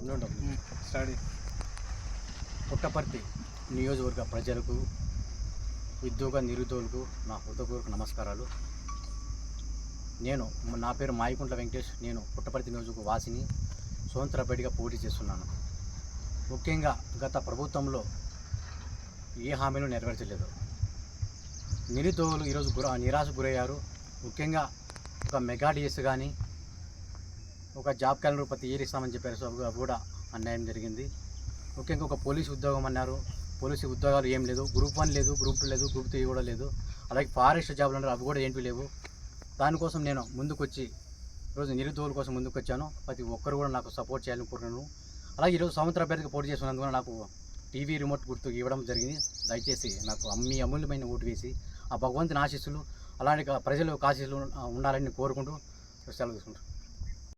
Study Puttaparthi నియోజకవర్గ ప్రజలకు ఉద్యోగ నిరుద్యోగులకు నా హృదయపూర్వక నమస్కారాలు. నేను నా పేరు మాయకుంట్ల వెంకటేష్. నేను పుట్టపర్తి నియోజకవర్గ వాసిని స్వతంత్ర అభ్యర్థిగా పోటీ చేస్తున్నాను. ముఖ్యంగా గత ప్రభుత్వంలో ఏ హామీలు నెరవేర్చలేదు. నిరుద్యోగులు ఈరోజు గుర నిరాశ గురయ్యారు. ముఖ్యంగా ఒక మెగా డిఎస్ కానీ ఒక జాబ్ క్యాలెండర్ ప్రతి ఇయర్ ఇస్తామని చెప్పారు సో అవి కూడా అన్యాయం జరిగింది. ముఖ్యంగా ఒక పోలీస్ ఉద్యోగం అన్నారు. పోలీసు ఉద్యోగాలు ఏం లేదు. గ్రూప్ వన్ లేదు గ్రూప్ టూ లేదు గ్రూప్ త్రీ కూడా లేదు. అలాగే ఫారెస్ట్ జాబ్లు అన్నారు అవి కూడా ఏంటి లేవు. దానికోసం నేను ముందుకొచ్చి ఈరోజు నిరుద్యోగుల కోసం ముందుకు వచ్చాను ప్రతి ఒక్కరు కూడా నాకు సపోర్ట్ చేయాలని కోరుకున్నాను అలాగే ఈరోజు సంవత్సర అభ్యర్థికి పోటీ చేసినందుకు నాకు టీవీ రిమోట్ గుర్తు ఇవ్వడం జరిగింది. దయచేసి నాకు అమ్మి అమూల్యమైన ఓటు వేసి ఆ భగవంతుని ఆశీస్సులు అలాంటి ప్రజలు ఆశీస్సులు ఉండాలని కోరుకుంటూ సెలవు తీసుకుంటాను